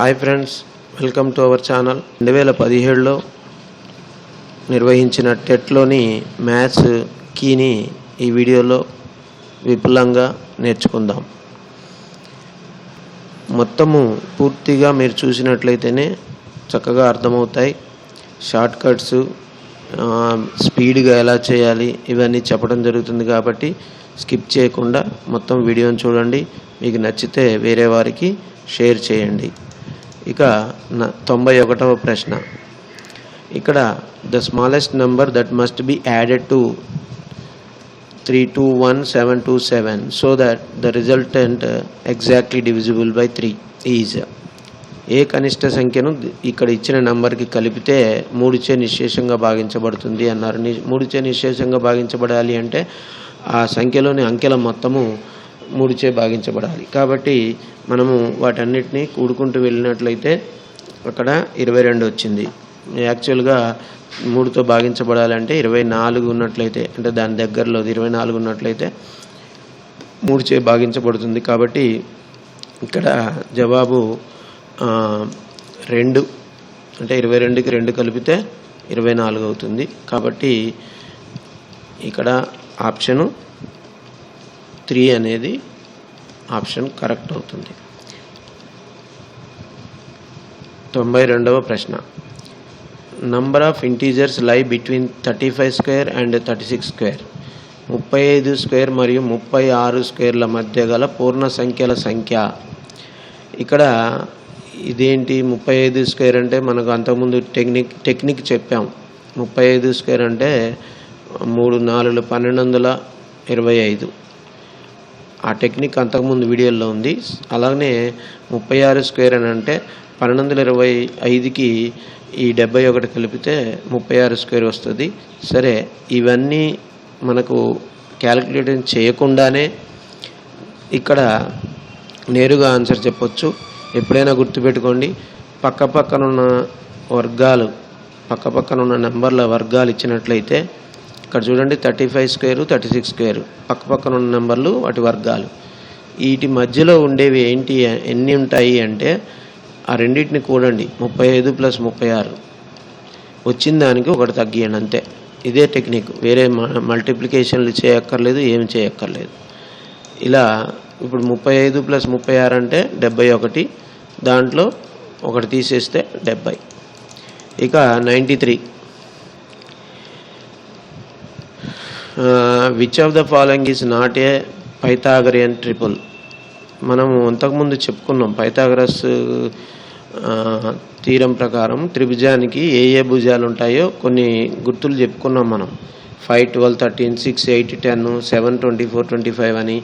Hi friends welcome to our channel రెండు వేల పదిహేడులో నిర్వహించిన టెట్లోని మ్యాథ్స్ కీని ఈ వీడియోలో విపులంగా నేర్చుకుందాం. మొత్తము పూర్తిగా మీరు చూసినట్లయితేనే చక్కగా అర్థమవుతాయి. షార్ట్ కట్స్ స్పీడ్గా ఎలా చేయాలి ఇవన్నీ చెప్పడం జరుగుతుంది కాబట్టి స్కిప్ చేయకుండా మొత్తం వీడియోని చూడండి. మీకు నచ్చితే వేరే వారికి షేర్ చేయండి. ఇక తొంభై ఒకటవ ప్రశ్న. ఇక్కడ the smallest number that must be added to three two one seven two seven so that the resultant exactly divisible by three is. ఏ కనిష్ట సంఖ్యను ఇక్కడ ఇచ్చిన నంబర్కి కలిపితే మూడుచే నిశ్శేషంగా భాగించబడుతుంది అన్నారు. ని- మూడుచే నిశ్శేషంగా భాగించబడాలి అంటే ఆ సంఖ్యలోని అంకెల మొత్తము మూడుచే భాగించబడాలి. కాబట్టి మనము వాటన్నిటిని కూడుకుంటూ వెళ్ళినట్లయితే అక్కడ ఇరవై రెండు వచ్చింది. యాక్చువల్గా మూడుతో భాగించబడాలంటే ఇరవై నాలుగు ఉన్నట్లయితే అంటే దాని దగ్గరలో ఇరవై నాలుగు ఉన్నట్లయితే మూడు చే భాగించబడుతుంది. కాబట్టి ఇక్కడ జవాబు రెండు అంటే ఇరవై రెండుకి రెండు కలిపితే ఇరవై నాలుగు అవుతుంది. కాబట్టి ఇక్కడ ఆప్షను త్రీ అనేది ఆప్షన్ కరెక్ట్ అవుతుంది. తొంభై రెండవ ప్రశ్న. Number of integers lie between thirty five square and thirty six square ముప్పై ఐదు స్క్వేర్ మరియు ముప్పై ఆరు స్క్వేర్ల మధ్య గల పూర్ణ సంఖ్యల సంఖ్య. ఇక్కడ ఇదేంటి? ముప్పై ఐదు స్క్వేర్ అంటే మనకు అంతకుముందు టెక్నిక్ టెక్నిక్ చెప్పాం. ముప్పై ఐదు స్క్వేర్ అంటే మూడు నాలుగు పన్నెండు వందల ఇరవై ఐదు. ఆ టెక్నిక్ అంతకుముందు వీడియోలో ఉంది. అలాగనే ముప్పై ఆరు స్క్వేర్ అని అంటే పన్నెండు వందల ఇరవై ఐదుకి ఈ డెబ్బై ఒకటి కలిపితే ముప్పై ఆరు స్క్వేర్ వస్తుంది. సరే ఇవన్నీ మనకు క్యాలిక్యులేషన్ చేయకుండానే ఇక్కడ నేరుగా ఆన్సర్ చెప్పొచ్చు. ఎప్పుడైనా గుర్తుపెట్టుకోండి పక్క పక్కనున్న వర్గాలు పక్క పక్కనున్న నెంబర్ల వర్గాలు ఇచ్చినట్లయితే ఇక్కడ చూడండి thirty five square thirty six square పక్క పక్కన ఉన్న నెంబర్లు వాటి వర్గాలు. వీటి మధ్యలో ఉండేవి ఏంటి ఎన్ని ఉంటాయి అంటే ఆ రెండింటిని కూడండి ముప్పై ఐదు ప్లస్ ముప్పై ఆరు. వచ్చిన దానికి ఒకటి తగ్గియండి అంతే. ఇదే టెక్నిక్ వేరే మల్టిప్లికేషన్లు చేయక్కర్లేదు ఏమి చేయక్కర్లేదు. ఇలా ఇప్పుడు ముప్పై ఐదు ప్లస్ ముప్పై ఆరు అంటే డెబ్బై ఒకటి. దాంట్లో ఒకటి తీసేస్తే డెబ్బై. ఇక ninety three which of the following is not a Pythagorean triple మనము అంతకుముందు చెప్పుకున్నాం పైథాగరస్ uh, తీరం ప్రకారం త్రిభుజానికి ఏ ఏ భుజాలు ఉంటాయో కొన్ని గుర్తులు చెప్పుకున్నాం మనం. Five twelve thirteen six eight ten seven twenty four twenty five అని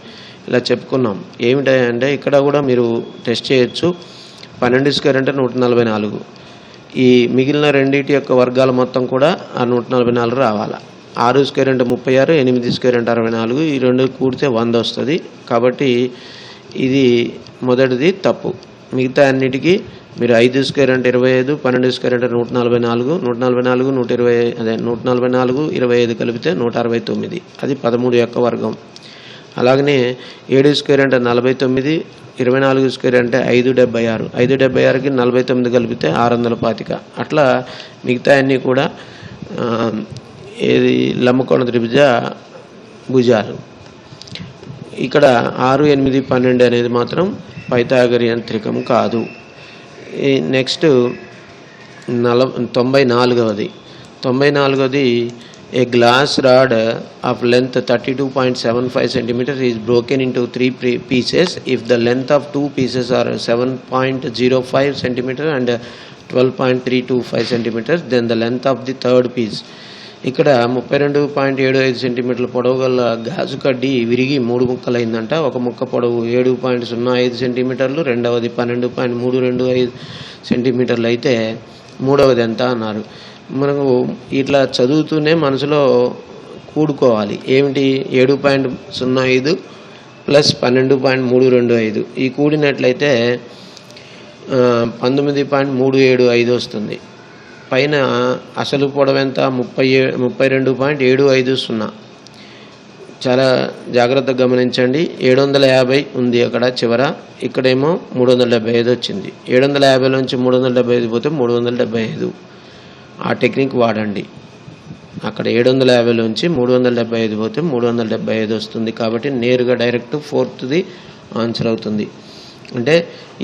ఇలా చెప్పుకున్నాం. ఏమిటంటే ఇక్కడ కూడా మీరు టెస్ట్ చేయొచ్చు. పన్నెండు స్క్వేర్ అంటే నూట నలభై నాలుగు. ఈ మిగిలిన రెండింటి యొక్క వర్గాల మొత్తం కూడా ఆ నూట నలభై నాలుగు రావాలా? ఆరు స్క్వేర్ అంటే ముప్పై ఆరు ఎనిమిది స్క్వేర్ అంటే అరవై నాలుగు ఈ రెండు కూడితే వంద వస్తుంది. కాబట్టి ఇది మొదటిది తప్పు. మిగతా అన్నిటికీ మీరు ఐదు స్క్వేర్ అంటే ఇరవై ఐదు పన్నెండు స్క్వేర్ అంటే నూట నలభై నాలుగు నూట నలభై నాలుగు నూట ఇరవై అదే నూట నలభై నాలుగు ఇరవై ఐదు కలిపితే నూట అరవై తొమ్మిది. అది పదమూడు యొక్క వర్గం. అలాగనే ఏడు స్క్వేర్ అంటే నలభై తొమ్మిది ఇరవై నాలుగు స్క్వేర్ అంటే ఐదు డెబ్బై ఆరు. ఐదు డెబ్బై ఆరుకి నలభై తొమ్మిది కలిపితే ఆరు వందల పాతిక. అట్లా మిగతా అన్నీ కూడా ఏది లమ్మకోణ త్రిభుజ భుజాలు. ఇక్కడ ఆరు ఎనిమిది పన్నెండు అనేది మాత్రం పైతాగరియన్ త్రికం కాదు. ఈ నెక్స్ట్ నల తొంభై నాలుగవది. తొంభై నాలుగవది a glass rod of length thirty two point seven five centimetre is broken into three pieces. If the length of two pieces are seven point zero five centimetre and twelve point three two five centimetres then the length of the third piece. ఇక్కడ ముప్పై రెండు point ఏడు ఐదు సెంటీమీటర్ల పొడవు గల గాజు కడ్డీ విరిగి మూడు ముక్కలైందంట. ఒక ముక్క పొడవు ఏడు పాయింట్ సున్నా ఐదు సెంటీమీటర్లు రెండవది పన్నెండు పాయింట్ మూడు రెండు ఐదు సెంటీమీటర్లు అయితే మూడవది ఎంత అన్నారు. మనకు ఇట్లా చదువుతూనే మనసులో కూడుకోవాలి. ఏమిటి? ఏడు పాయింట్ సున్నా ఐదు ప్లస్ పన్నెండు పాయింట్ మూడు రెండు ఐదు. ఈ కూడినట్లయితే పంతొమ్మిది పాయింట్ మూడు ఏడు ఐదు వస్తుంది. పైన అసలు పొడవు ఎంత? ముప్పై ముప్పై రెండు పాయింట్ ఏడు ఐదు సున్నా. చాలా జాగ్రత్తగా గమనించండి. ఏడు వందల యాభై ఉంది అక్కడ చివర. ఇక్కడేమో మూడు వందల డెబ్బై ఐదు వచ్చింది. ఏడు వందల యాభై నుంచి మూడు వందల డెబ్బై ఐదు పోతే మూడు వందల డెబ్బై ఐదు. ఆ టెక్నిక్ వాడండి. అక్కడ ఏడు వందల యాభై నుంచి మూడు వందల డెబ్బై ఐదు పోతే మూడు వందల డెబ్బై ఐదు వస్తుంది. కాబట్టి నేరుగా డైరెక్ట్ ఫోర్త్ది ఆన్సర్ అవుతుంది. అంటే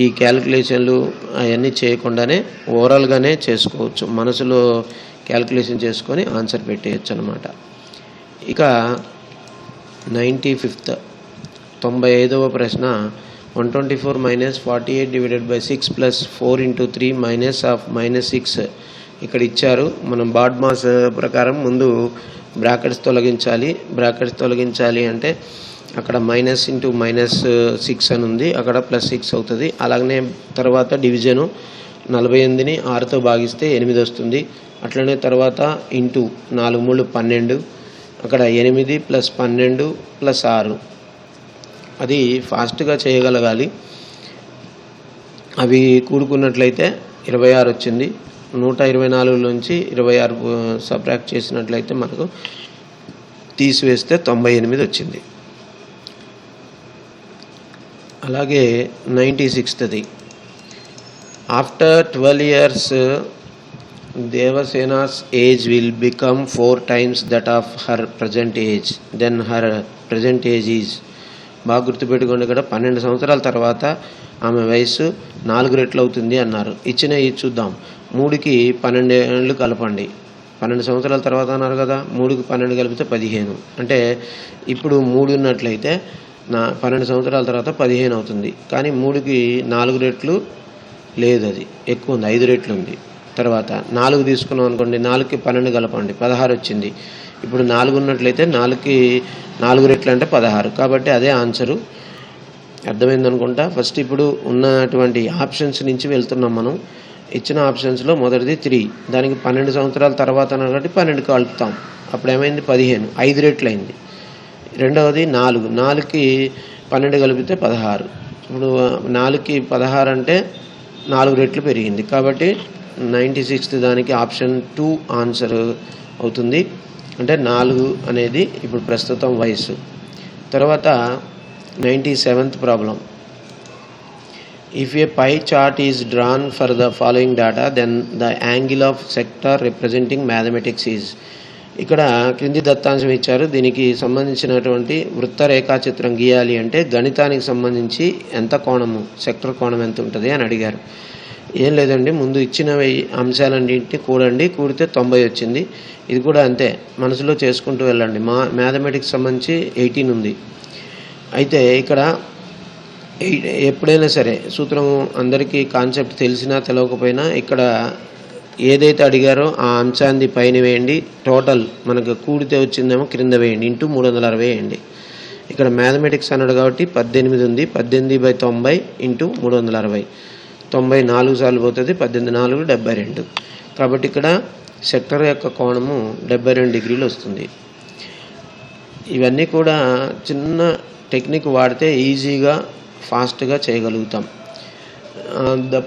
ఈ క్యాలిక్యులేషన్లు అవన్నీ చేయకుండానే ఓవరాల్గానే చేసుకోవచ్చు. మనసులో క్యాలిక్యులేషన్ చేసుకొని ఆన్సర్ పెట్టేయచ్చు అనమాట ఇక నైంటీ ఫిఫ్త్ తొంభై ఐదవ ప్రశ్న. One twenty four minus forty eight divided by six plus four into three minus of minus six ఇక్కడ ఇచ్చారు మనం బాడ్ మాస్ ప్రకారం ముందు బ్రాకెట్స్ తొలగించాలి. బ్రాకెట్స్ తొలగించాలి అంటే అక్కడ మైనస్ ఇంటూ మైనస్ సిక్స్ అని ఉంది. అక్కడ ప్లస్ సిక్స్ అవుతుంది. అలాగనే తర్వాత డివిజను నలభై ఎనిమిదిని ఆరుతో భాగిస్తే ఎనిమిది వస్తుంది. అట్లనే తర్వాత ఇంటూ నాలుగు మూడు పన్నెండు అక్కడ ఎనిమిది ప్లస్ పన్నెండు ప్లస్ ఆరు. అది ఫాస్ట్గా చేయగలగాలి. అవి కూడుకున్నట్లయితే ఇరవై ఆరు వచ్చింది. నూట ఇరవై నాలుగు నుంచి ఇరవై ఆరు uh, సబ్ట్రాక్ట్ చేసినట్లయితే మనకు తీసివేస్తే తొంభై ఎనిమిది వచ్చింది. అలాగే ninety సిక్స్త్ది. After twelve years Devasena's age will become four times that of her present age then her present age is బాగా గుర్తుపెట్టుకోండి ఇక్కడ పన్నెండు సంవత్సరాల తర్వాత ఆమె వయసు నాలుగు రెట్లు అవుతుంది అన్నారు. ఇచ్చిన ఇది చూద్దాం. మూడుకి పన్నెండు ఏళ్ళు కలపండి. పన్నెండు సంవత్సరాల తర్వాత అన్నారు కదా మూడుకి పన్నెండు కలిపితే పదిహేను. అంటే ఇప్పుడు మూడు ఉన్నట్లయితే నా పన్నెండు సంవత్సరాల తర్వాత పదిహేను అవుతుంది. కానీ మూడుకి నాలుగు రెట్లు లేదు అది. ఎక్కువ ఉంది. ఐదు రెట్లు ఉంది. తర్వాత నాలుగు తీసుకున్నాం అనుకోండి నాలుగుకి పన్నెండు కలపండి పదహారు వచ్చింది. ఇప్పుడు నాలుగు ఉన్నట్లయితే నాలుగుకి నాలుగు రెట్లు అంటే పదహారు. కాబట్టి అదే ఆన్సరు. అర్థమైంది అనుకుంటా? ఫస్ట్ ఇప్పుడు ఉన్నటువంటి ఆప్షన్స్ నుంచి వెళ్తున్నాం మనం. ఇచ్చిన ఆప్షన్స్లో మొదటిది త్రీ. దానికి పన్నెండు సంవత్సరాల తర్వాత కాబట్టి పన్నెండు కలుపుతాం. అప్పుడు ఏమైంది? పదిహేను. ఐదు రెట్లు అయింది. రెండవది నాలుగు. నాలుగుకి పన్నెండు కలిపితే పదహారు. ఇప్పుడు నాలుగుకి పదహారు అంటే నాలుగు రెట్లు పెరిగింది. కాబట్టి నైంటీ సిక్స్త్ దానికి ఆప్షన్ టూ ఆన్సర్ అవుతుంది. అంటే నాలుగు అనేది ఇప్పుడు ప్రస్తుతం వయసు తర్వాత ninety seventh problem. If a pie chart is drawn for the following data then the angle of sector representing mathematics is ఇక్కడ క్రింది దత్తాంశం ఇచ్చారు. దీనికి సంబంధించినటువంటి వృత్త రేఖాచిత్రం గీయాలి అంటే గణితానికి సంబంధించి ఎంత కోణము సెక్టర్ కోణం ఎంత ఉంటుంది అని అడిగారు. ఏం లేదండి ముందు ఇచ్చిన అంశాలన్నింటినీ కూడండి కూడితే తొంభై వచ్చింది. ఇది కూడా అంతే మనసులో చేసుకుంటూ వెళ్ళండి. మా మ్యాథమెటిక్స్ సంబంధించి ఎయిటీన్ ఉంది. అయితే ఇక్కడ ఎప్పుడైనా సరే సూత్రం అందరికీ కాన్సెప్ట్ తెలిసినా తెలవకపోయినా ఇక్కడ ఏదైతే అడిగారో ఆ అంశాన్ని పైన వేయండి. టోటల్ మనకు కూడితే వచ్చిందేమో క్రింద వేయండి. ఇంటూ మూడు వందల అరవై వేయండి. ఇక్కడ మ్యాథమెటిక్స్ అన్నాడు కాబట్టి పద్దెనిమిది ఉంది. పద్దెనిమిది బై తొంభై ఇంటూ మూడు వందల అరవై. తొంభై నాలుగు సార్లు పోతుంది. పద్దెనిమిది నాలుగు డెబ్బై రెండు. కాబట్టి ఇక్కడ సెక్టర్ యొక్క కోణము డెబ్బై రెండు డిగ్రీలు వస్తుంది. ఇవన్నీ కూడా చిన్న టెక్నిక్ వాడితే ఈజీగా ఫాస్ట్గా చేయగలుగుతాం. The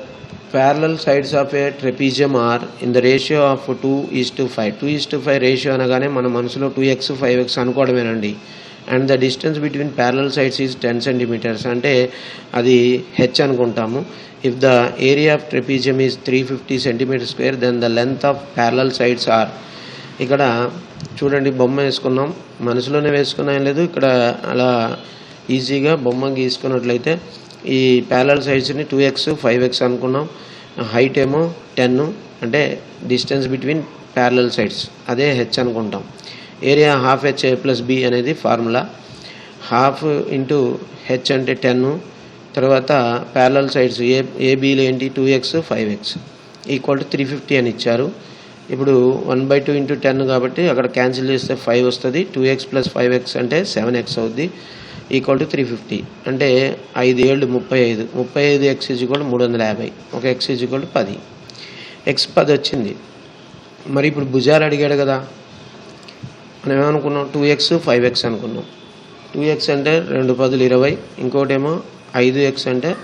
parallel sides of a trapezium are in the ratio of two is to five two is to five ratio అనగానే మన మనసులో two x five x అనుకోవడమేనండి. And the distance between parallel sides is ten centimetres అంటే అది H అనుకుంటాము. If the area of trapezium is three fifty centimetre square then the length of parallel sides are ఇక్కడ చూడండి బొమ్మ వేసుకున్నాం. మనసులోనే వేసుకున్నాం లేదు. ఇక్కడ అలా ఈజీగా బొమ్మ గీసుకున్నట్లయితే ఈ ప్యారల్ సైడ్స్ని టూ ఎక్స్ ఫైవ్ ఎక్స్ అనుకున్నాం. హైట్ ఏమో టెన్ అంటే డిస్టెన్స్ బిట్వీన్ ప్యారల్ సైడ్స్ అదే హెచ్ అనుకుంటాం. Area half H A plus B అనేది ఫార్ములా హాఫ్ ఇంటూ హెచ్ అంటే టెన్ తర్వాత ప్యారలల్ సైడ్స్ ఏ ఏబీలు ఏంటి? Two x five x equal to three fifty అని ఇచ్చారు. ఇప్పుడు one by two into ten కాబట్టి అక్కడ క్యాన్సిల్ చేస్తే ఫైవ్ వస్తుంది. Two x plus five x అంటే సెవెన్ ఎక్స్ అవుద్ది. Equal to three fifty. అంటే ఐదు ఏళ్ళు ముప్పై ఐదు. ముప్పై ఐదు ఎక్స్ ఈజ్వల్ మూడు వందల యాభై. ఒక ఎక్స్ ఈజ్వల్ పది. ఎక్స్ పది వచ్చింది. మరి ఇప్పుడు భుజాలు అడిగాడు కదా. మనం ఏమనుకున్నాం? టూ ఎక్స్ ఫైవ్ ఎక్స్ అనుకున్నాం. టూ ఎక్స్ అంటే రెండు పదులు ఇరవై. ఇంకోటేమో ఐదు ఎక్స్ అంటే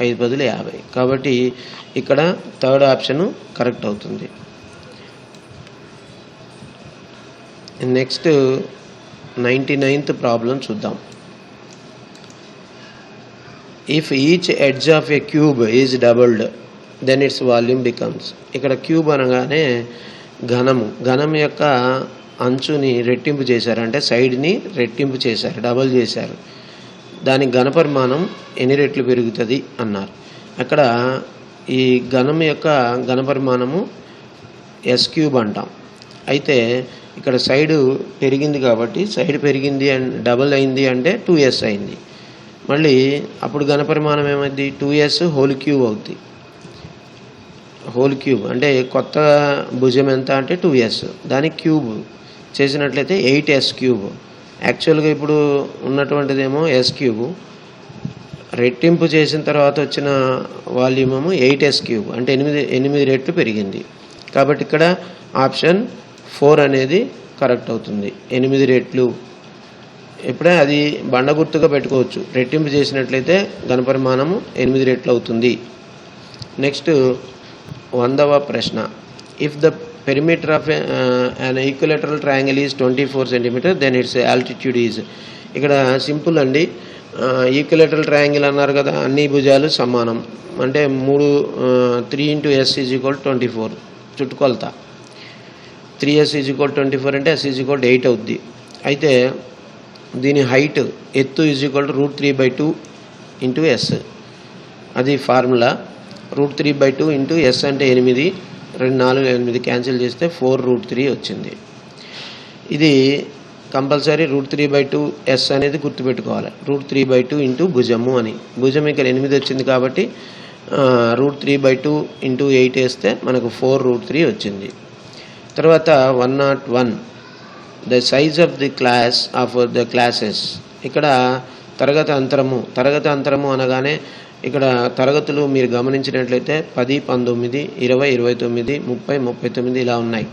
ఐదు పదులు యాభై. కాబట్టి ఇక్కడ థర్డ్ ఆప్షను కరెక్ట్ అవుతుంది. నెక్స్ట్ నైంటీ నైన్త్ ప్రాబ్లం చూద్దాం. If each edge of a cube is doubled then its volume becomes ఇక్కడ క్యూబ్ అనగానే ఘనము. ఘనం యొక్క అంచుని రెట్టింపు చేశారు. అంటే సైడ్ని రెట్టింపు చేశారు. డబల్ చేశారు. దాని ఘనపరిమాణం ఎన్ని రెట్లు పెరుగుతుంది అన్నారు. అక్కడ ఈ ఘనం యొక్క ఘనపరిమాణము ఎస్ క్యూబ్ అంటాం. అయితే ఇక్కడ సైడు పెరిగింది కాబట్టి సైడ్ పెరిగింది అండ్ డబల్ అయింది అంటే టూ ఎస్ అయింది. మళ్ళీ అప్పుడు ఘనపరిమాణం ఏమైంది? టూ ఎస్ హోల్ క్యూబ్ అవుద్ది. హోల్ క్యూబ్ అంటే కొత్త భుజం ఎంత అంటే టూ ఎస్ దాని క్యూబ్ చేసినట్లయితే ఎయిట్ ఎస్ క్యూబ్ యాక్చువల్గా ఇప్పుడు ఉన్నటువంటిదేమో ఎస్ క్యూబ్ రెట్టింపు చేసిన తర్వాత వచ్చిన వాల్యూమ్ ఏమో ఎయిట్ ఎస్ క్యూబ్ అంటే ఎనిమిది ఎనిమిది రెట్లు పెరిగింది. కాబట్టి ఇక్కడ ఆప్షన్ ఫోర్ అనేది కరెక్ట్ అవుతుంది. ఎనిమిది రెట్లు. ఎప్పుడైనా అది బండ గుర్తుగా పెట్టుకోవచ్చు. రెట్టింపు చేసినట్లయితే ఘనపరిమాణము ఎనిమిది రెట్లు అవుతుంది. నెక్స్ట్ వందవ ప్రశ్న. If the perimeter of an equilateral triangle is twenty four centimetre then its altitude is ఇక్కడ సింపుల్ అండి. Uh, ఈక్వలేటరల్ ట్రయాంగిల్ అన్నారు కదా అన్ని భుజాలు సమానం. అంటే మూడు three into S is equal twenty four చుట్టుకొలత. Three S is equal twenty four అంటే ఎస్ ఈజ్ ఈక్వల్ ఎయిట్ అవుద్ది. అయితే దీని హైట్ ఎత్తు is equal to root three by two into S అది formula root three by two into S అంటే ఎనిమిది రెండు నాలుగు ఎనిమిది క్యాన్సిల్ చేస్తే ఫోర్ రూట్ త్రీ వచ్చింది. ఇది compulsory root three by two S అనేది గుర్తుపెట్టుకోవాలి. Root three by two into భుజము అని. భుజం ఇక్కడ ఎనిమిది వచ్చింది కాబట్టి root three by two into eight వేస్తే మనకు ఫోర్ రూట్ త్రీ వచ్చింది. తర్వాత one not one the size of the class of the classes ఇక్కడ తరగతి అంతరము తరగతి అంతరము అనగానే ఇక్కడ తరగతులు మీరు గమనించినట్లయితే పది పంతొమ్మిది ఇరవై ఇరవై తొమ్మిది ముప్పై ముప్పై తొమ్మిది ఇలా ఉన్నాయి.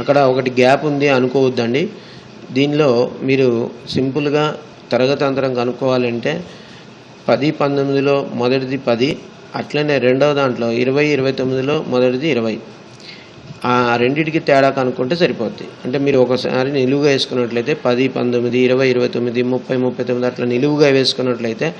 అక్కడ ఒకటి గ్యాప్ ఉంది అనుకోవద్దండి. దీనిలో మీరు సింపుల్గా తరగతి అంతరం కనుక్కోవాలంటే పది పంతొమ్మిదిలో మొదటిది పది అట్లనే రెండవ దాంట్లో ఇరవై ఇరవై తొమ్మిదిలో మొదటిది ఇరవై. ఆ రెండింటికి తేడా కనుక్కుంటే సరిపోద్ది. అంటే మీరు ఒకసారి నిలువుగా వేసుకున్నట్లయితే పది పంతొమ్మిది ఇరవై ఇరవై తొమ్మిది ముప్పై ముప్పై తొమ్మిది అట్లా నిలువుగా వేసుకున్నట్లయితే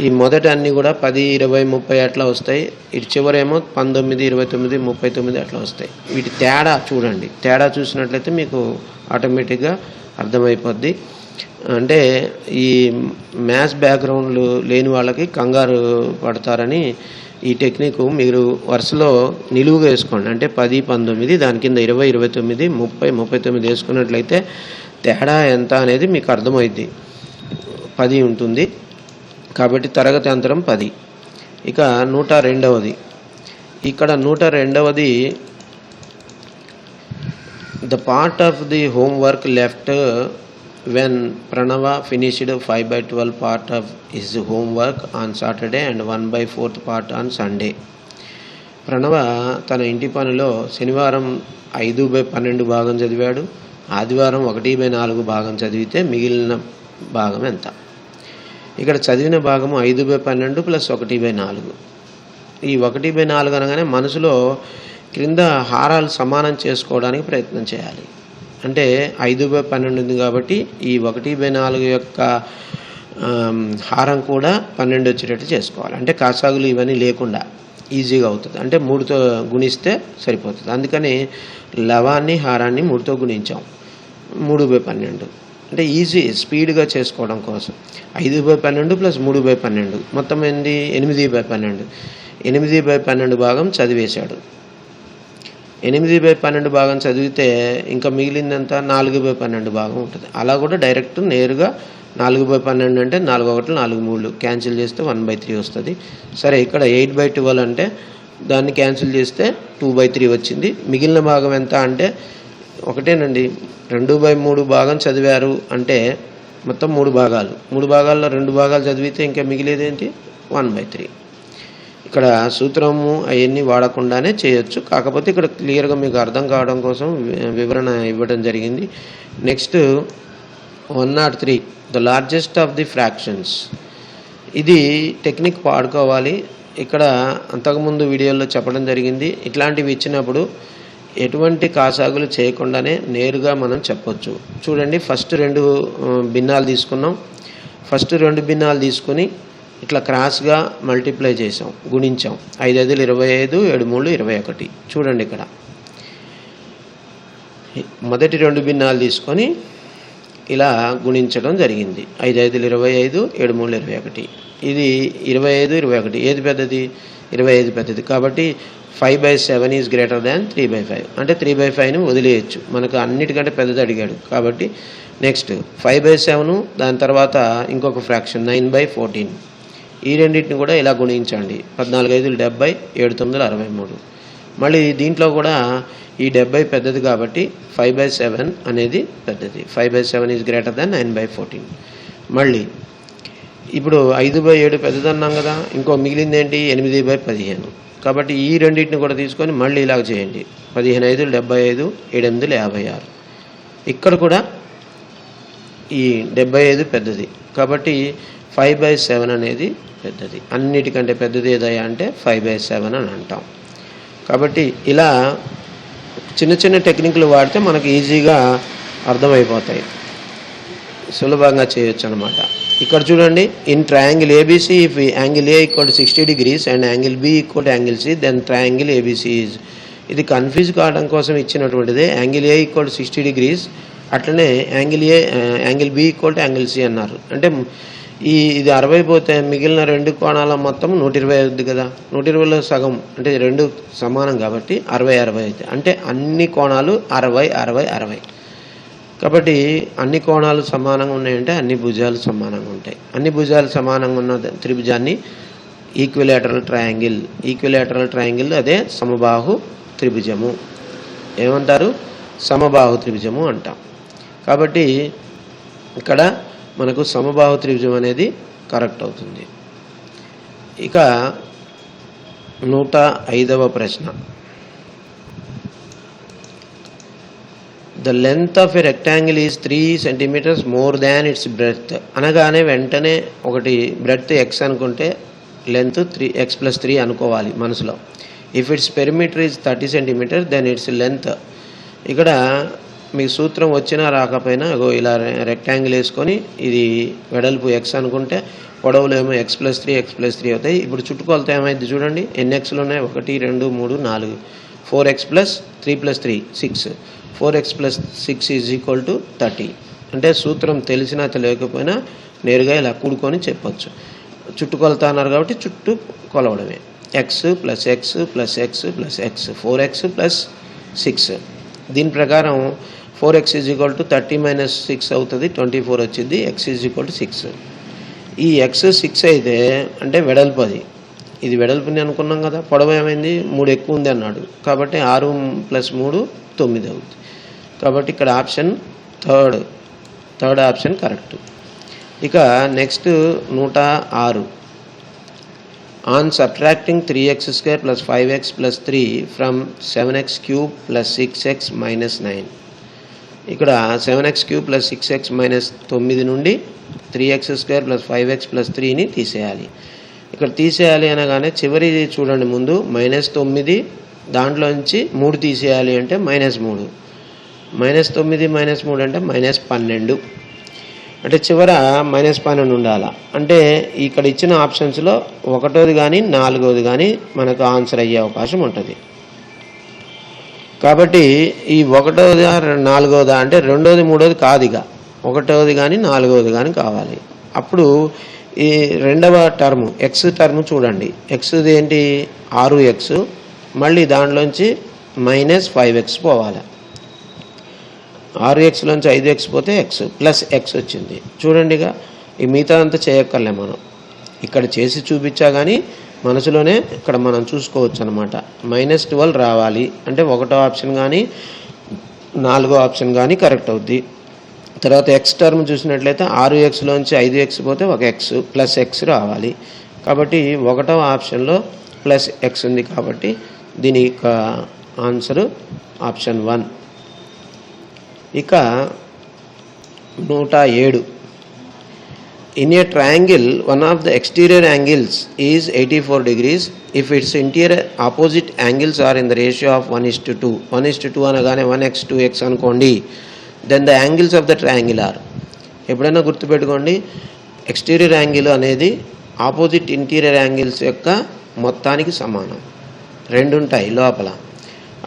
ఈ మొదట అన్నీ కూడా పది ఇరవై ముప్పై అట్లా వస్తాయి. ఇటు చివరేమో పంతొమ్మిది ఇరవై తొమ్మిది ముప్పై తొమ్మిది అట్లా వస్తాయి. వీటి తేడా చూడండి. తేడా చూసినట్లయితే మీకు ఆటోమేటిక్గా అర్థమైపోద్ది. అంటే ఈ మ్యాథ్స్ బ్యాక్గ్రౌండ్లు లేని వాళ్ళకి కంగారు పడతారని ఈ టెక్నిక్ మీరు వరుసలో నిలువుగా వేసుకోండి. అంటే పది పంతొమ్మిది దాని కింద ఇరవై ఇరవై తొమ్మిది ముప్పై ముప్పై తొమ్మిది వేసుకున్నట్లయితే తేడా ఎంత అనేది మీకు అర్థమైద్ది పది ఉంటుంది. కాబట్టి తరగతి అంతరం పది. ఇక నూట రెండవది. ఇక్కడ నూట రెండవది the part of the homework left when Pranav finished five by twelve part of his homework on Saturday and one by fourth part on Sunday Pranav తన ఇంటి పనిలో శనివారం ఐదు బై పన్నెండు భాగం చదివాడు. ఆదివారం ఒకటి బై నాలుగు భాగం చదివితే మిగిలిన భాగం ఎంత? ఇక్కడ చదివిన భాగము ఐదు బై పన్నెండు ప్లస్ ఒకటి బై నాలుగు. ఈ ఒకటి బై నాలుగు అనగానే మనసులో క్రింద హారాలు సమానం చేసుకోవడానికి ప్రయత్నం చేయాలి. అంటే ఐదు బై పన్నెండు ఉంది కాబట్టి ఈ ఒకటి బై నాలుగు యొక్క హారం కూడా పన్నెండు వచ్చేటట్టు చేసుకోవాలి. అంటే కాసాగులు ఇవన్నీ లేకుండా ఈజీగా అవుతుంది. అంటే మూడుతో గుణిస్తే సరిపోతుంది. అందుకని లవాన్ని హారాన్ని మూడుతో గుణించాం. మూడు బై పన్నెండు. అంటే ఈజీ స్పీడ్గా చేసుకోవడం కోసం. ఐదు బై పన్నెండు ప్లస్ మూడు బై పన్నెండు. మొత్తం ఏంది? ఎనిమిది బై పన్నెండు. ఎనిమిది బై పన్నెండు భాగం చదివేశాడు. ఎనిమిది బై పన్నెండు భాగం చదివితే ఇంకా మిగిలిందంతా నాలుగు బై పన్నెండు భాగం ఉంటుంది. అలా కూడా డైరెక్ట్ నేరుగా నాలుగు బై పన్నెండు అంటే నాలుగు ఒకటి నాలుగు మూడు. క్యాన్సిల్ చేస్తే వన్ బై త్రీ వస్తుంది. సరే ఇక్కడ ఎయిట్ బై ట్వెల్వ్ అంటే దాన్ని క్యాన్సిల్ చేస్తే టూ బై త్రీ వచ్చింది. మిగిలిన భాగం ఎంత అంటే ఒకటేనండి. రెండు బై మూడు భాగం చదివారు అంటే మొత్తం మూడు భాగాలు. మూడు భాగాల్లో రెండు భాగాలు చదివితే ఇంకా మిగిలేదేంటి? One by three. ఇక్కడ సూత్రము అవన్నీ వాడకుండానే చేయొచ్చు. కాకపోతే ఇక్కడ క్లియర్గా మీకు అర్థం కావడం కోసం వివరణ ఇవ్వడం జరిగింది. Next one not three the largest of the fractions. ఇది టెక్నిక్ వాడుకోవాలి. ఇక్కడ అంతకుముందు వీడియోలో చెప్పడం జరిగింది. ఇట్లాంటివి ఇచ్చినప్పుడు ఎటువంటి కాసాగులు చేయకుండానే నేరుగా మనం చెప్పొచ్చు. చూడండి ఫస్ట్ రెండు భిన్నాలు తీసుకున్నాం. ఫస్ట్ రెండు భిన్నాలు తీసుకుని ఇట్లా క్రాస్గా మల్టిప్లై చేసాం గుణించాం. ఐదు ఐదులు ఇరవై ఐదు ఏడు మూడు ఇరవై ఒకటి. చూడండి ఇక్కడ. మొదటి రెండు భిన్నాలు తీసుకొని ఇలా గుణించడం జరిగింది. ఐదు ఐదులు ఇరవై ఐదు ఏడు మూడు ఇరవై ఒకటి. ఇది ఇరవై ఐదు ఇరవై ఒకటి. ఏది పెద్దది? ఇరవై ఐదు పెద్దది. కాబట్టి five by seven is greater than three by five. అంటే త్రీ బై ఫైవ్ని వదిలేయచ్చు. మనకు అన్నిటికంటే పెద్దది అడిగాడు. కాబట్టి నెక్స్ట్ ఫైవ్ బై సెవెన్ దాని తర్వాత ఇంకొక ఫ్రాక్షన్ నైన్ బై ఫోర్టీన్. ఈ రెండింటిని కూడా ఇలా గుణించండి. పద్నాలుగు ఐదులు డెబ్బై ఏడు తొమ్మిదిలు అరవై మూడు మళ్ళీ దీంట్లో కూడా ఈ డెబ్బై పెద్దది కాబట్టి ఫైవ్ బై సెవెన్ అనేది పెద్దది. Five by seven is greater than nine by fourteen. మళ్ళీ ఇప్పుడు ఐదు బై ఏడు పెద్దదన్నాం కదా ఇంకో మిగిలింది ఏంటి? ఎనిమిది బై పదిహేను. కాబట్టి ఈ రెండింటిని కూడా తీసుకొని మళ్ళీ ఇలాగ చేయండి. పదిహేను ఐదులు డెబ్బై ఐదు ఏడు ఎనిమిదిలు యాభై ఆరు. ఇక్కడ కూడా ఈ డెబ్బై ఐదు పెద్దది. కాబట్టి ఫైవ్ బై సెవెన్ అనేది పెద్దది. అన్నిటికంటే పెద్దది ఏదయ్యా అంటే ఫైవ్ బై సెవెన్ అని అంటాం. కాబట్టి ఇలా చిన్న చిన్న టెక్నిక్లు వాడితే మనకు ఈజీగా అర్థమైపోతాయి. సులభంగా చేయొచ్చు అనమాట ఇక్కడ చూడండి in triangle A B C if angle A equal to sixty degrees and angle B equal to angle C then triangle A B C is ఇది కన్ఫ్యూజ్ కావడం కోసం ఇచ్చినటువంటిదే angle A equal to sixty degrees అట్లనే angle A angle B equal to angle C అన్నారు. అంటే ఈ ఇది అరవై పోతే మిగిలిన రెండు కోణాల మొత్తం నూట ఇరవై అవుద్ది కదా. నూట ఇరవైలో సగం. అంటే రెండు సమానం కాబట్టి అరవై అరవై అవుతాయి అంటే అన్ని కోణాలు అరవై అరవై అరవై. కాబట్టి అన్ని కోణాలు సమానంగా ఉన్నాయంటే అన్ని భుజాలు సమానంగా ఉంటాయి. అన్ని భుజాలు సమానంగా ఉన్న త్రిభుజాన్ని ఈక్విలేటరల్ ట్రయాంగిల్. ఈక్విలేటరల్ ట్రయాంగిల్ అదే సమబాహు త్రిభుజము. ఏమంటారు? సమబాహు త్రిభుజము అంటాం. కాబట్టి ఇక్కడ మనకు సమభావ త్రిభుజం అనేది కరెక్ట్ అవుతుంది. ఇక నూట ఐదవ ప్రశ్న. The length of a rectangle is three centimetres more than its breadth అనగానే వెంటనే ఒకటి బ్రెడ్త్ ఎక్స్ అనుకుంటే length three x plus three అనుకోవాలి మనసులో. If its perimeter is thirty centimetre then its length ఇక్కడ మీకు సూత్రం వచ్చినా రాకపోయినా ఇగో ఇలా రెక్టాంగిల్ వేసుకొని ఇది వెడల్పు ఎక్స్ అనుకుంటే పొడవులు ఏమో x plus three x plus three అవుతాయి. ఇప్పుడు చుట్టుకొలత ఏమైంది చూడండి. ఎన్ని ఎక్స్లు ఉన్నాయి ఒకటి రెండు మూడు నాలుగు. Four x plus three plus three six four x plus six is equal to thirty అంటే సూత్రం తెలిసినా తెలియకపోయినా నేరుగా ఇలా కూడుకొని చెప్పొచ్చు. చుట్టుకొలత అన్నారు కాబట్టి చుట్టూ కొలవడమే. X plus x plus x plus x four x plus six దీని ప్రకారం four x is equal to thirty minus six అవుతుంది ట్వంటీ ఫోర్ వచ్చింది x is equal to six. ఈ ఎక్స్ సిక్స్ అయితే అంటే వెడల్పు అది. ఇది వెడల్పుని అనుకున్నాం కదా పొడవు ఏమైంది మూడు ఎక్కువ ఉంది అన్నాడు. కాబట్టి ఆరు ప్లస్ మూడు తొమ్మిది అవుతుంది. కాబట్టి ఇక్కడ option third. Third option correct. ఇక నెక్స్ట్ నూట ఆరు. On subtracting three x square plus five x plus three from seven x cube plus six x minus nine. ఇక్కడ seven x cube plus six x minus తొమ్మిది నుండి three x square plus five x plus త్రీని తీసేయాలి. ఇక్కడ తీసేయాలి అనగానే చివరిది చూడండి ముందు మైనస్ తొమ్మిది దాంట్లోంచి మూడు తీసేయాలి అంటే మైనస్ మూడు. మైనస్ తొమ్మిది మైనస్ మూడు అంటే మైనస్ పన్నెండు. అంటే చివర మైనస్ పన్నెండు ఉండాలి? అంటే ఇక్కడ ఇచ్చిన ఆప్షన్స్లో ఒకటోది కానీ నాలుగోది కానీ మనకు ఆన్సర్ అయ్యే అవకాశం ఉంటుంది. కాబట్టి ఈ ఒకటోది నాలుగోదా అంటే రెండోది మూడోది కాదు ఇక ఒకటోది కానీ నాలుగోది కానీ కావాలి. అప్పుడు ఈ రెండవ టర్మ్ ఎక్స్ టర్మ్ చూడండి. ఎక్స్ది ఏంటి? ఆరు ఎక్స్ మళ్ళీ దాంట్లోంచి మైనస్ ఫైవ్ ఎక్స్ పోవాలి. ఆరు ఎక్స్లోంచి ఐదు ఎక్స్ పోతే ఎక్స్ ప్లస్ ఎక్స్ వచ్చింది. చూడండి ఇక ఈ మిగతా అంతా చేయక్కర్లే మనం. ఇక్కడ చేసి చూపించా కానీ మనసులోనే ఇక్కడ మనం చూసుకోవచ్చు అనమాట మైనస్ ట్వెల్వ్ రావాలి. అంటే ఒకటో ఆప్షన్ కానీ నాలుగో ఆప్షన్ కానీ కరెక్ట్ అవుద్ది. తర్వాత ఎక్స్ టర్మ్ చూసినట్లయితే ఆరు ఎక్స్లోంచి ఐదు ఎక్స్ పోతే ఒక ఎక్స్ ప్లస్ ఎక్స్ రావాలి. కాబట్టి ఒకటో ఆప్షన్లో ప్లస్ ఎక్స్ ఉంది కాబట్టి దీని యొక్క ఆన్సరు ఆప్షన్ వన్ ఇక నూట ఏడు. In a triangle, one of the exterior angles is 84 degrees. If its interior opposite angles are in the ratio of 1 is to 2. 1 is to 2 అనగానే 1x 2x అనుకోండి then the angles of the triangle are ఎప్పుడైనా గుర్తుపెట్టుకోండి exterior angle అనేది opposite interior angles యొక్క మొత్తానికి సమానం. రెండు ఉంటాయి లోపల.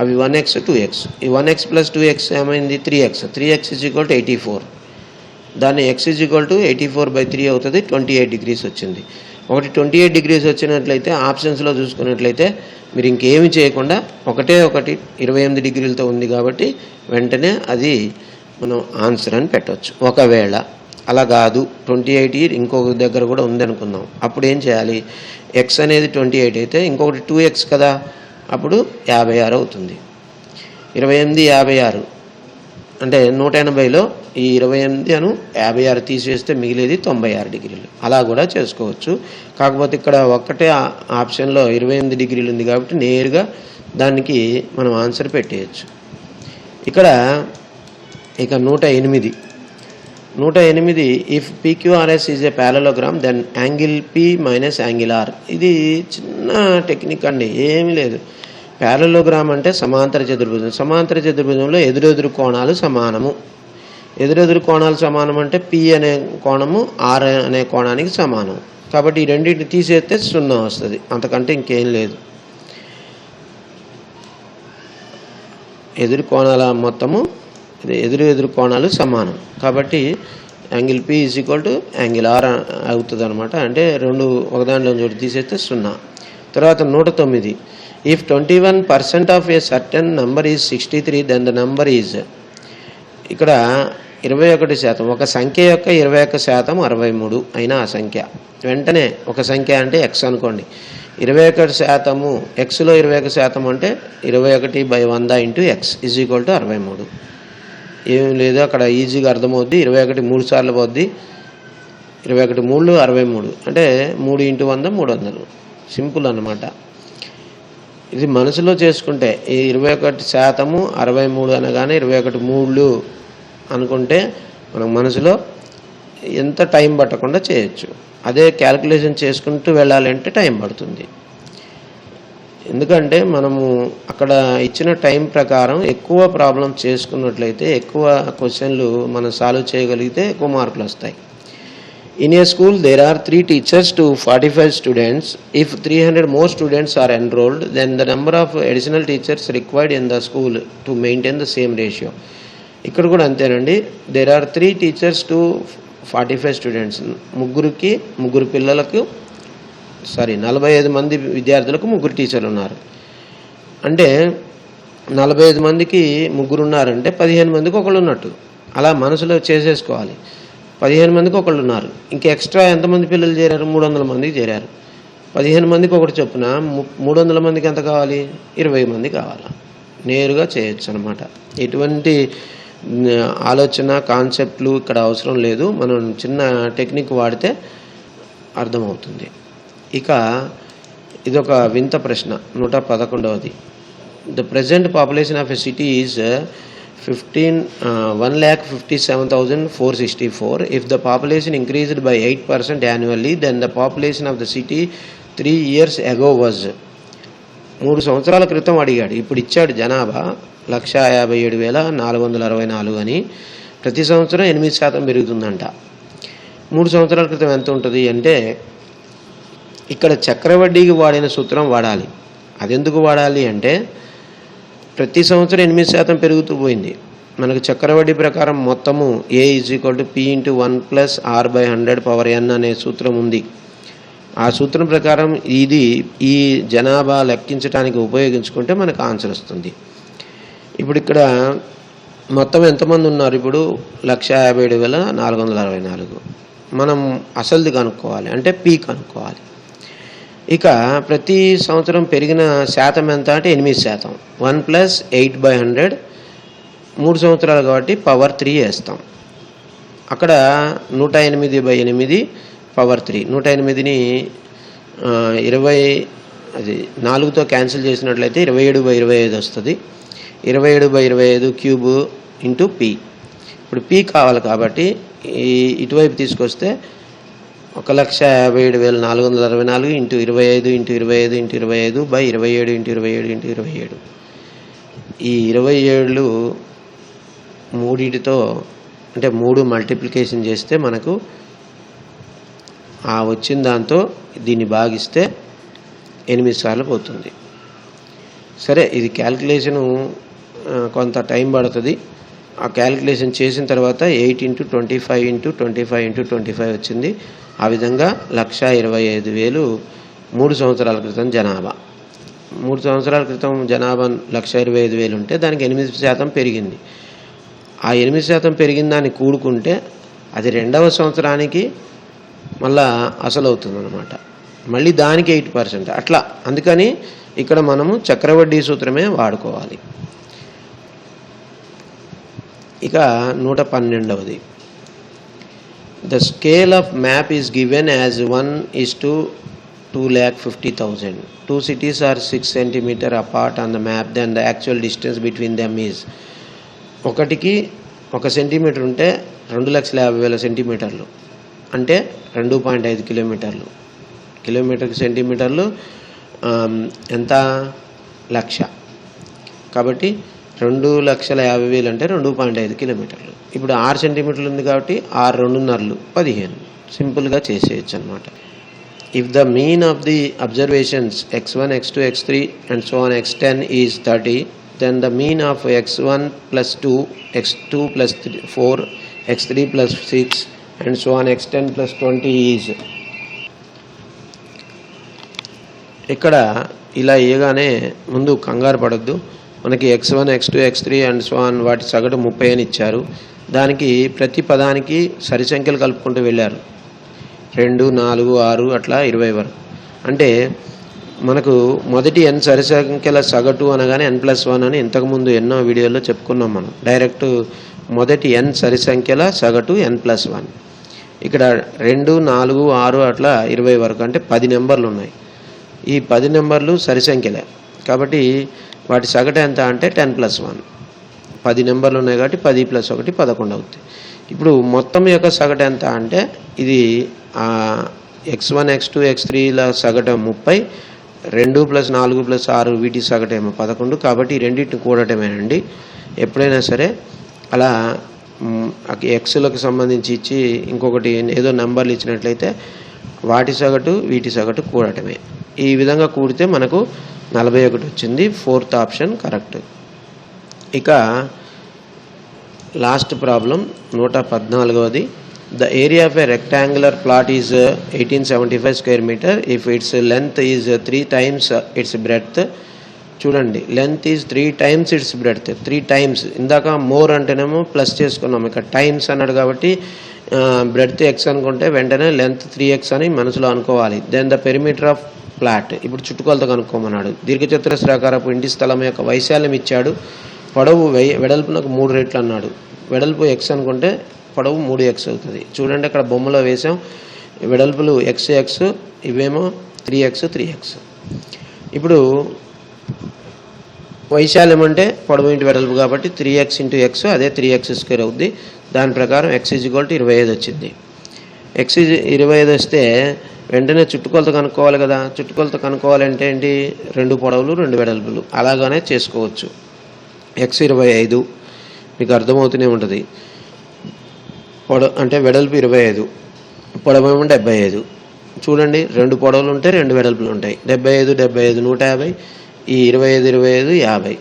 అవి వన్ ఎక్స్ టూ ఎక్స్ ఈ one x plus two x ఏమైంది? Three x three x is equal to eighty four దాన్ని x is equal to eighty four by three అవుతుంది ట్వంటీ ఎయిట్ డిగ్రీస్ వచ్చింది. ఒకటి ట్వంటీ ఎయిట్ డిగ్రీస్ వచ్చినట్లయితే ఆప్షన్స్లో చూసుకున్నట్లయితే మీరు ఇంకేమి చేయకుండా ఒకటే ఒకటి ఇరవై ఎనిమిది డిగ్రీలతో ఉంది కాబట్టి వెంటనే అది మనం ఆన్సర్ అని పెట్టవచ్చు ఒకవేళ అలా కాదు ట్వంటీ ఎయిట్ ఇంకొక దగ్గర కూడా ఉందనుకుందాం అప్పుడు ఏం చేయాలి? ఎక్స్ అనేది ట్వంటీ ఎయిట్ అయితే ఇంకొకటి టూ ఎక్స్ కదా అప్పుడు యాభై ఆరు అవుతుంది. ఇరవై ఎనిమిది యాభై ఆరు. అంటే నూట ఎనభైలో ఈ ఇరవై ఎనిమిది అను యాభై ఆరు తీసేస్తే మిగిలేది తొంభై ఆరు డిగ్రీలు. అలా కూడా చేసుకోవచ్చు. కాకపోతే ఇక్కడ ఒక్కటే ఆప్షన్లో ఇరవై ఎనిమిది డిగ్రీలు ఉంది కాబట్టి నేరుగా దానికి మనం ఆన్సర్ పెట్టేయచ్చు. ఇక్కడ ఇక నూట ఎనిమిది. నూట ఎనిమిది if PQRS is a parallelogram then angle P minus angle R ఇది చిన్న టెక్నిక్ అండి ఏమీ లేదు. ప్యారలోగ్రామ్ అంటే సమాంతర చతుర్భుజం. సమాంతర చతుర్భుజంలో ఎదురెదురు కోణాలు సమానము. ఎదురెదురు కోణాలు సమానం అంటే పి అనే కోణము ఆర్ అనే కోణానికి సమానం. కాబట్టి ఈ రెండింటిని తీసేస్తే సున్నా వస్తుంది. అంతకంటే ఇంకేం లేదు. ఎదురు కోణాల మొత్తము ఎదురు ఎదురు కోణాలు సమానం. కాబట్టి angle P is equal to angle R అవుతుంది అనమాట అంటే రెండు ఒకదాంట్లో చోటు తీసేస్తే సున్నా. తర్వాత నూట తొమ్మిది. If twenty one percent of a certain number is sixty three then the number is ఇక్కడ ఇరవై ఒకటి శాతం. ఒక సంఖ్య యొక్క ఇరవై ఒక్క శాతం అరవై మూడు అయినా ఆ సంఖ్య. వెంటనే ఒక సంఖ్య అంటే ఎక్స్ అనుకోండి. ఇరవై ఒకటి శాతము ఎక్స్లో ఇరవై ఒక శాతం అంటే ఇరవై ఒకటి బై వంద into x is equal to అరవై మూడు. ఏం లేదు అక్కడ ఈజీగా అర్థమవుద్ది. ఇరవై ఒకటి మూడు సార్లు పోద్ది. ఇరవై ఒకటి మూడు అరవై మూడు. అంటే మూడు ఇంటూ వంద మూడు వందలు. సింపుల్ అనమాట ఇది మనసులో చేసుకుంటే ఈ ఇరవై ఒకటి శాతము అరవై మూడు అనగానే ఇరవై ఒకటి మూడు అనుకుంటే మనం మనసులో ఎంత టైం పట్టకుండా చేయొచ్చు. అదే క్యాలిక్యులేషన్ చేసుకుంటూ వెళ్ళాలంటే టైం పడుతుంది. ఎందుకంటే మనము అక్కడ ఇచ్చిన టైం ప్రకారం ఎక్కువ ప్రాబ్లం చేసుకున్నట్లయితే ఎక్కువ క్వశ్చన్లు మనం సాల్వ్ చేయగలిగితే ఎక్కువ మార్కులు వస్తాయి. In a school, there are three teachers to 45 students. If 300 more students are enrolled, then the number of additional teachers required in the school to maintain the same ratio. ఇక్కడ కూడా అంతేనండి there are three teachers to forty five students ముగ్గురికి ముగ్గురు పిల్లలకు sorry నలభై ఐదు మంది విద్యార్థులకు ముగ్గురు టీచర్లు ఉన్నారు అంటే నలభై ఐదు మందికి ముగ్గురు ఉన్నారంటే పదిహేను మందికి ఒకళ్ళు ఉన్నట్టు అలా మనసులో చేసేసుకోవాలి పదిహేను మందికి ఒకళ్ళు ఉన్నారు. ఇంకా ఎక్స్ట్రా ఎంతమంది పిల్లలు చేరారు? మూడు వందల మందికి చేరారు. పదిహేను మందికి ఒకటి చొప్పున మూడు వందల మందికి ఎంత కావాలి? ఇరవై మంది కావాలా? నేరుగా చేయొచ్చు అనమాట ఎటువంటి ఆలోచన కాన్సెప్ట్లు ఇక్కడ అవసరం లేదు. మనం చిన్న టెక్నిక్ వాడితే అర్థమవుతుంది. ఇక ఇదొక వింత ప్రశ్న నూట పదకొండవది. The present population of a city is fifteen one lakh fifty seven thousand four sixty four if the population increased by eight percent annually then the population of the city three years ago was మూడు సంవత్సరాల క్రితం అడిగాడు. ఇప్పుడు ఇచ్చాడు జనాభా లక్ష యాభై ఏడు వేల నాలుగు వందల అరవై నాలుగు అని. ప్రతి సంవత్సరం ఎనిమిది శాతం పెరుగుతుందంట. మూడు సంవత్సరాల క్రితం ఎంత ఉంటుంది అంటే ఇక్కడ చక్రవడ్డీకి వాడిన సూత్రం వాడాలి. అదెందుకు వాడాలి అంటే ప్రతి సంవత్సరం ఎనిమిది శాతం పెరుగుతూ పోయింది. మనకు చక్రవడ్డీ ప్రకారం మొత్తము A is equal to P into one plus R by hundred power N అనే సూత్రం ఉంది. ఆ సూత్రం ప్రకారం ఇది ఈ జనాభా లెక్కించడానికి ఉపయోగించుకుంటే మనకు ఆన్సర్ వస్తుంది. ఇప్పుడు ఇక్కడ మొత్తం ఎంతమంది ఉన్నారు? ఇప్పుడు లక్ష యాభై ఏడు వేల నాలుగు వందల అరవై నాలుగు. మనం అసలుది కనుక్కోవాలి. అంటే పీ కనుక్కోవాలి. ఇక ప్రతి సంవత్సరం పెరిగిన శాతం ఎంత అంటే ఎనిమిది శాతం. One plus eight by hundred. మూడు సంవత్సరాలు కాబట్టి పవర్ త్రీ వేస్తాం. అక్కడ నూట ఎనిమిది బై ఎనిమిది పవర్ త్రీ. నూట ఎనిమిదిని ఇరవై అది నాలుగుతో క్యాన్సిల్ చేసినట్లయితే ఇరవై ఏడు బై ఇరవై ఐదు వస్తుంది. ఇరవై ఏడు బై ఇరవై ఐదు క్యూబ్ ఇంటూ పీ. ఇప్పుడు పీ కావాలి కాబట్టి ఈ ఇటువైపు తీసుకొస్తే ఒక లక్ష యాభై ఏడు వేల నాలుగు వందల అరవై నాలుగు ఇంటూ ఇరవై ఐదు ఇంటూ ఇరవై ఐదు ఇంటూ ఇరవై ఐదు బై ఇరవై ఏడు ఇంటూ ఇరవై ఏడు ఇంటూ ఇరవై ఏడు. ఈ ఇరవై ఏళ్ళు మూడిటితో అంటే మూడు మల్టిప్లికేషన్ చేస్తే మనకు ఆ వచ్చిన దాంతో దీన్ని భాగిస్తే ఎనిమిది సార్లు పోతుంది. సరే ఇది క్యాల్కులేషను కొంత టైం పడుతుంది. ఆ క్యాల్కులేషన్ చేసిన తర్వాత eight into twenty five into twenty five into twenty five వచ్చింది. ఆ విధంగా లక్ష ఇరవై ఐదు వేలు మూడు సంవత్సరాల క్రితం జనాభా. మూడు సంవత్సరాల క్రితం జనాభా లక్ష ఇరవై ఐదు వేలు ఉంటే దానికి ఎనిమిది శాతం పెరిగింది. ఆ ఎనిమిది శాతం పెరిగిన దాన్ని కూడుకుంటే అది రెండవ సంవత్సరానికి మళ్ళా అసలు అవుతుంది అనమాట మళ్ళీ దానికి ఎయిట్ పర్సెంట్. అట్లా. అందుకని ఇక్కడ మనము చక్రవడ్డీ సూత్రమే వాడుకోవాలి. ఇక నూట పన్నెండవది. The scale of map is given as one is to two lakh fifty thousand two cities are six centimetre apart on the map then the actual distance between them is ఒకటికి ఒక centimetre ఉంటే రెండు లక్షల యాభై వేల సెంటీమీటర్లు అంటే రెండు పాయింట్ ఐదు కిలోమీటర్లు. కిలోమీటర్కి సెంటీమీటర్లు ఎంత లక్ష? కాబట్టి రెండు లక్షల యాభై వేలు అంటే రెండు పాయింట్ ఐదు కిలోమీటర్లు. ఇప్పుడు ఆరు సెంటీమీటర్లు ఉంది కాబట్టి ఆరు రెండున్నరలు పదిహేను. సింపుల్గా చేసేయచ్చు అనమాట if the mean of the observations x one x two x three and so on x ten is thirty then the mean of x one plus two x two plus three four x three plus six and so on x ten plus twenty is ఇక్కడ ఇలా వేయగానే ముందు కంగారు పడద్దు. మనకి x one x two x three and so on వాటి సగటు ముప్పై అని ఇచ్చారు. దానికి ప్రతి పదానికి సరి సంఖ్యలు కలుపుకుంటూ వెళ్ళారు. రెండు నాలుగు ఆరు అట్లా ఇరవై వరకు. అంటే మనకు మొదటి ఎన్ సరి సంఖ్యల సగటు అనగానే ఎన్ ప్లస్ వన్ అని ఇంతకుముందు ఎన్నో వీడియోల్లో చెప్పుకున్నాం మనం. డైరెక్ట్ మొదటి ఎన్ సరి సంఖ్యల సగటు ఎన్ ప్లస్ వన్ ఇక్కడ రెండు నాలుగు ఆరు అట్లా ఇరవై వరకు. అంటే పది నెంబర్లు ఉన్నాయి. ఈ పది నెంబర్లు సరి సంఖ్యలే కాబట్టి వాటి సగటు ఎంత అంటే టెన్ ప్లస్ వన్. పది నెంబర్లు ఉన్నాయి కాబట్టి పది ప్లస్ ఒకటి పదకొండు అవుతుంది ఇప్పుడు మొత్తం యొక్క సగటు ఎంత అంటే ఇది x one x two x త్రీల సగటు ముప్పై రెండు ప్లస్ నాలుగు ప్లస్ ఆరు వీటి సగటేమో పదకొండు. కాబట్టి రెండింటిని కూడటమేనండి. ఎప్పుడైనా సరే అలా ఎక్స్లకు సంబంధించి ఇచ్చి ఇంకొకటి ఏదో నెంబర్లు ఇచ్చినట్లయితే వాటి సగటు వీటి సగటు కూడటమే. ఈ విధంగా కూడితే మనకు నలభై ఒకటి వచ్చింది ఫోర్త్ ఆప్షన్ కరెక్ట్. ఇక లాస్ట్ ప్రాబ్లం నూట పద్నాలుగవది. The area of a rectangular plot is eighteen seventy five square metre. If its length is three times its breadth చూడండి length is three times its breadth. Three times. ఇందాక more అంటేనేమో plus చేసుకున్నాం ఇక. Times అన్నాడు కాబట్టి breadth x అనుకుంటే వెంటనే length three X అని మనసులో అనుకోవాలి. Then the perimeter of plot ఇప్పుడు చుట్టుకొలత కనుక్కోమన్నాడు. దీర్ఘచతురస్రాకారపు ఇంటి స్థలం యొక్క వైశాల్యం ఇచ్చాడు. పొడవు వెయ్యి వెడల్పునకు మూడు రెట్లు అన్నాడు. వెడల్పు ఎక్స్ అనుకుంటే పొడవు మూడు ఎక్స్ అవుతుంది. చూడండి అక్కడ బొమ్మలో వేసాం వెడల్పులు ఎక్స్ ఎక్స్ ఇవేమో త్రీ ఎక్స్ త్రీ ఎక్స్ ఇప్పుడు వైశాల్యం అంటే పొడవు ఇంటి వెడల్పు కాబట్టి త్రీ ఎక్స్ ఇంటూ ఎక్స్ అదే త్రీ ఎక్స్ స్క్వేర్ అవుద్ది. దాని ప్రకారం ఎక్స్ ఈజ్ ఈక్వల్ టు ఇరవై ఐదు వచ్చింది. ఎక్స్ ఇరవై ఐదు వస్తే వెంటనే చుట్టుకొలత కనుక్కోవాలి కదా. చుట్టుకొలత కనుక్కోవాలంటే ఏంటి? రెండు పొడవులు రెండు వెడల్పులు. అలాగానే చేసుకోవచ్చు. ఎక్స్ ఇరవై ఐదు. మీకు అర్థమవుతూనే ఉంటుంది. పొడ అంటే వెడల్పు ఇరవై ఐదు. పొడవు ఏమో డెబ్బై ఐదు. చూడండి రెండు పొడవులు ఉంటే రెండు వెడల్పులు ఉంటాయి. డెబ్బై ఐదు డెబ్బై ఐదు నూట యాభై. ఈ ఇరవై ఐదు ఇరవై ఐదు యాభై.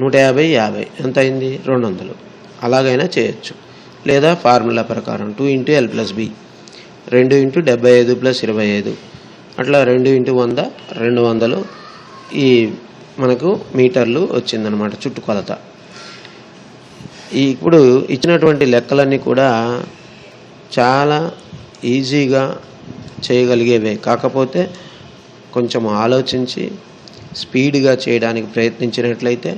నూట యాభై యాభై. ఎంత అయింది? రెండు వందలు. అలాగైనా చేయొచ్చు. లేదా ఫార్ములా ప్రకారం. Two into L plus B. రెండు ఇంటూ డెబ్బై ఐదు ప్లస్ ఇరవై ఐదు. అట్లా రెండు ఇంటూ వంద రెండు వందలు ఈ మనకు మీటర్లు వచ్చిందనమాట చుట్టుకొలత. ఇప్పుడు ఇచ్చినటువంటి లెక్కలన్నీ కూడా చాలా ఈజీగా చేయగలిగేవే. కాకపోతే కొంచెం ఆలోచించి స్పీడ్గా చేయడానికి ప్రయత్నించినట్లయితే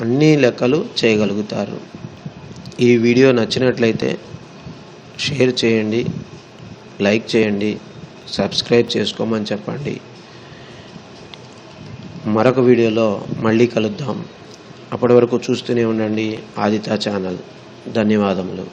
అన్ని లెక్కలు చేయగలుగుతారు. ఈ వీడియో నచ్చినట్లయితే షేర్ చేయండి లైక్ చేయండి సబ్స్క్రైబ్ చేసుకోమని చెప్పండి. మరొక వీడియోలో మళ్ళీ కలుద్దాం. అప్పటి వరకు చూస్తూనే ఉండండి ఆదిత ఛానల్. ధన్యవాదములు.